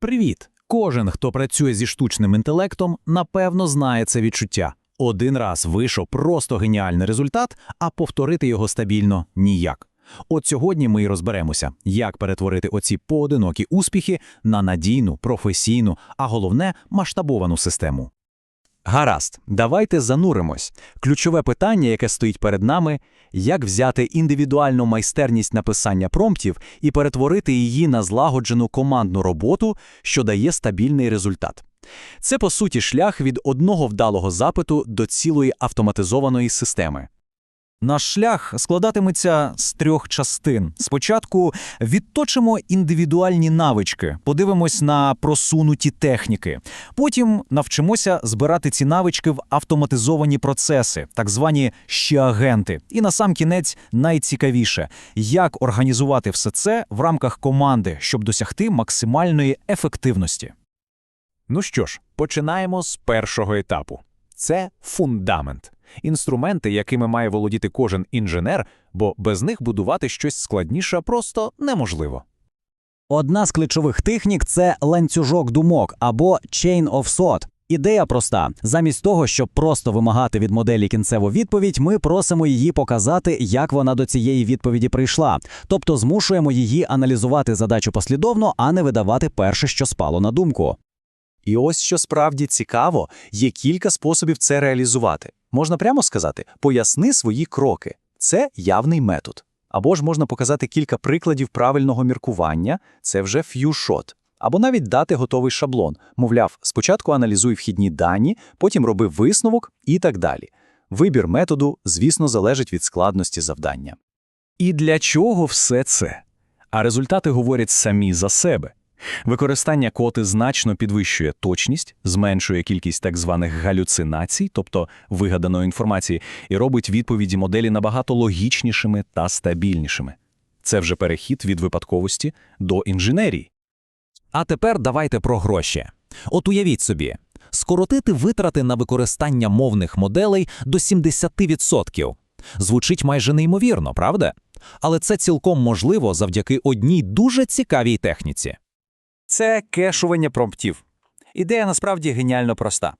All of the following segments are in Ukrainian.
Привіт! Кожен, хто працює зі штучним інтелектом, напевно знає це відчуття. Один раз вийшов просто геніальний результат, а повторити його стабільно ніяк. От сьогодні ми і розберемося, як перетворити оці поодинокі успіхи на надійну, професійну, а головне масштабовану систему. Гаразд, давайте зануримось. Ключове питання, яке стоїть перед нами – як взяти індивідуальну майстерність написання промптів і перетворити її на злагоджену командну роботу, що дає стабільний результат. Це, по суті, шлях від одного вдалого запиту до цілої автоматизованої системи. Наш шлях складатиметься з трьох частин. Спочатку відточимо індивідуальні навички, подивимось на просунуті техніки. Потім навчимося збирати ці навички в автоматизовані процеси, так звані ще агенти. І на сам кінець найцікавіше як організувати все це в рамках команди, щоб досягти максимальної ефективності. Ну що ж, починаємо з першого етапу. Це фундамент. Інструменти, якими має володіти кожен інженер, бо без них будувати щось складніше просто неможливо. Одна з ключових технік це ланцюжок думок або chain of thought. Ідея проста: замість того, щоб просто вимагати від моделі кінцеву відповідь, ми просимо її показати, як вона до цієї відповіді прийшла. Тобто змушуємо її аналізувати задачу послідовно, а не видавати перше, що спало на думку. І ось що справді цікаво, є кілька способів це реалізувати. Можна прямо сказати, поясни свої кроки. Це явний метод. Або ж можна показати кілька прикладів правильного міркування, це вже ф'юшот. Або навіть дати готовий шаблон. Мовляв, спочатку аналізуй вхідні дані, потім роби висновок і так далі. Вибір методу, звісно, залежить від складності завдання. І для чого все це? А результати говорять самі за себе. Використання коти значно підвищує точність, зменшує кількість так званих галюцинацій, тобто вигаданої інформації, і робить відповіді моделі набагато логічнішими та стабільнішими. Це вже перехід від випадковості до інженерії. А тепер давайте про гроші. От уявіть собі, скоротити витрати на використання мовних моделей до 70%. Звучить майже неймовірно, правда? Але це цілком можливо завдяки одній дуже цікавій техніці. Це кешування промптів. Ідея насправді геніально проста.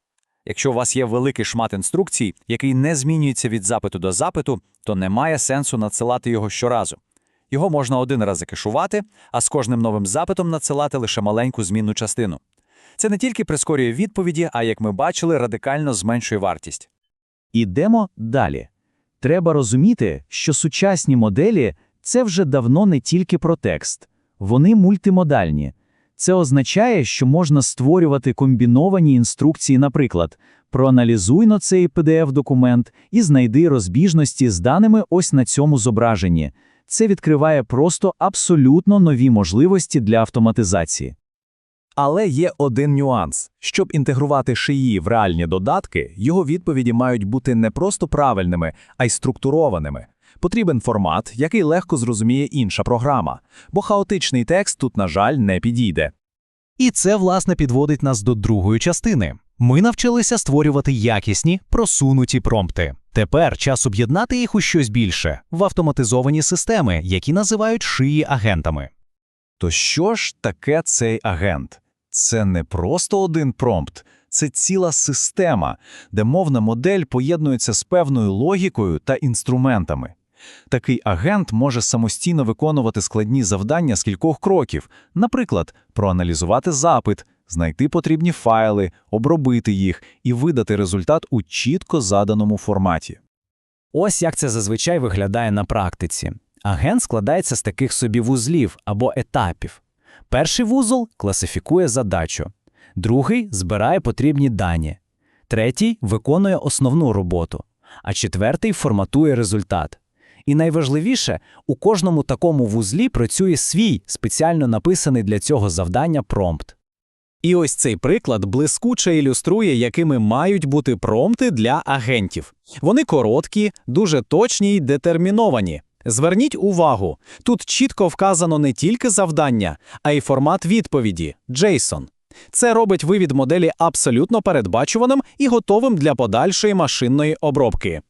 Якщо у вас є великий шмат інструкцій, який не змінюється від запиту до запиту, то немає сенсу надсилати його щоразу. Його можна один раз закешувати, а з кожним новим запитом надсилати лише маленьку змінну частину. Це не тільки прискорює відповіді, а як ми бачили, радикально зменшує вартість. Ідемо далі. Треба розуміти, що сучасні моделі це вже давно не тільки про текст, вони мультимодальні. Це означає, що можна створювати комбіновані інструкції, наприклад, проаналізуй на цей PDF-документ і знайди розбіжності з даними ось на цьому зображенні. Це відкриває просто абсолютно нові можливості для автоматизації. Але є один нюанс: щоб інтегрувати шиї в реальні додатки, його відповіді мають бути не просто правильними, а й структурованими. Потрібен формат, який легко зрозуміє інша програма, бо хаотичний текст тут, на жаль, не підійде. І це, власне, підводить нас до другої частини. Ми навчилися створювати якісні, просунуті промпти. Тепер час об'єднати їх у щось більше в автоматизовані системи, які називають шиї агентами. То що ж таке цей агент? Це не просто один промпт, це ціла система, де мовна модель поєднується з певною логікою та інструментами. Такий агент може самостійно виконувати складні завдання з кількох кроків, наприклад, проаналізувати запит, знайти потрібні файли, обробити їх і видати результат у чітко заданому форматі. Ось як це зазвичай виглядає на практиці. Агент складається з таких собі вузлів або етапів. Перший вузол класифікує задачу, другий збирає потрібні дані, третій виконує основну роботу, а четвертий форматує результат. І найважливіше, у кожному такому вузлі працює свій спеціально написаний для цього завдання промпт. І ось цей приклад блискуче ілюструє, якими мають бути промпти для агентів. Вони короткі, дуже точні й детерміновані. Зверніть увагу, тут чітко вказано не тільки завдання, а й формат відповіді JSON. Це робить вивід моделі абсолютно передбачуваним і готовим для подальшої машинної обробки.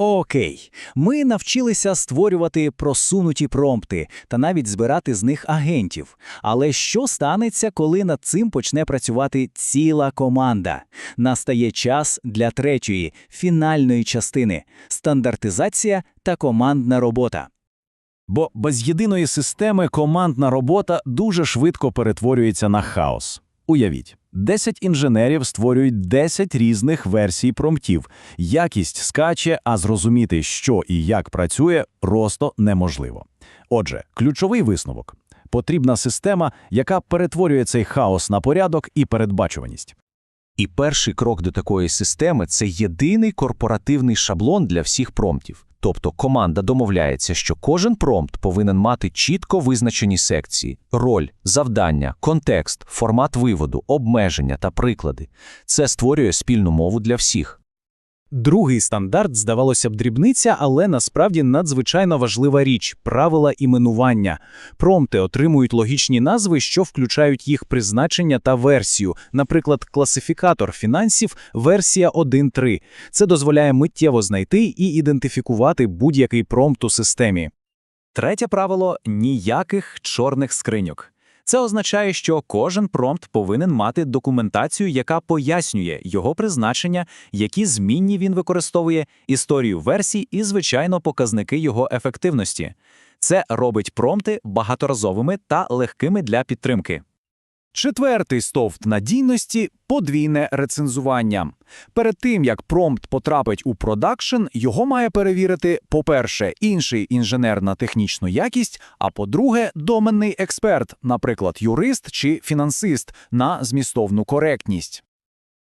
Окей, ми навчилися створювати просунуті промпти та навіть збирати з них агентів. Але що станеться, коли над цим почне працювати ціла команда? Настає час для третьої, фінальної частини стандартизація та командна робота. Бо без єдиної системи командна робота дуже швидко перетворюється на хаос. Уявіть, 10 інженерів створюють 10 різних версій промптів. Якість скаче, а зрозуміти, що і як працює, просто неможливо. Отже, ключовий висновок – потрібна система, яка перетворює цей хаос на порядок і передбачуваність. І перший крок до такої системи – це єдиний корпоративний шаблон для всіх промптів. Тобто команда домовляється, що кожен промпт повинен мати чітко визначені секції, роль, завдання, контекст, формат виводу, обмеження та приклади. Це створює спільну мову для всіх. Другий стандарт, здавалося б, дрібниця, але насправді надзвичайно важлива річ правила іменування. Промпти отримують логічні назви, що включають їх призначення та версію, наприклад, класифікатор фінансів версія 1.3. Це дозволяє миттєво знайти і ідентифікувати будь-який промпт у системі. Третє правило ніяких чорних скриньок. Це означає, що кожен промпт повинен мати документацію, яка пояснює його призначення, які змінні він використовує, історію версій і, звичайно, показники його ефективності. Це робить промпти багаторазовими та легкими для підтримки. Четвертий стовп надійності подвійне рецензування. Перед тим, як промпт потрапить у продакшн, його має перевірити, по-перше, інший інженер на технічну якість, а по-друге, доменний експерт, наприклад, юрист чи фінансист, на змістовну коректність.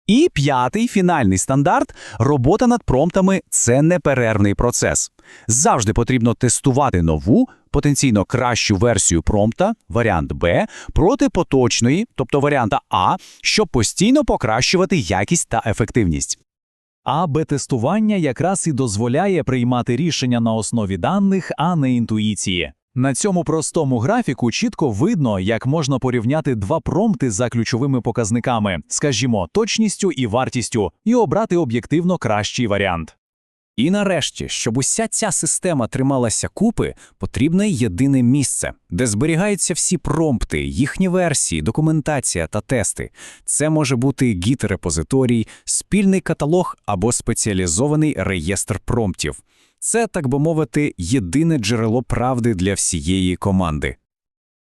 І п'ятий фінальний стандарт робота над промптами це неперервний процес. Завжди потрібно тестувати нову, потенційно кращу версію промпта, варіант Б, проти поточної, тобто варіанта А, щоб постійно покращувати якість та ефективність. АБ-тестування якраз і дозволяє приймати рішення на основі даних, а не інтуїції. На цьому простому графіку чітко видно, як можна порівняти два промпти за ключовими показниками, скажімо, точністю і вартістю, і обрати об'єктивно кращий варіант. І нарешті, щоб уся ця система трималася купи, потрібне єдине місце, де зберігаються всі промпти, їхні версії, документація та тести. Це може бути гіт-репозиторій, спільний каталог або спеціалізований реєстр промптів. Це, так би мовити, єдине джерело правди для всієї команди.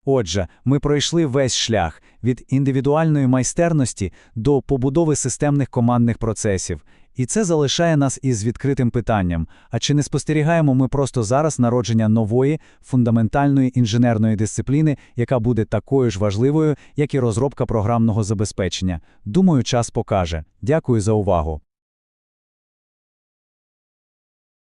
Отже, ми пройшли весь шлях від індивідуальної майстерності до побудови системних командних процесів. І це залишає нас із відкритим питанням: а чи не спостерігаємо ми просто зараз народження нової фундаментальної інженерної дисципліни, яка буде такою ж важливою, як і розробка програмного забезпечення? Думаю, час покаже. Дякую за увагу.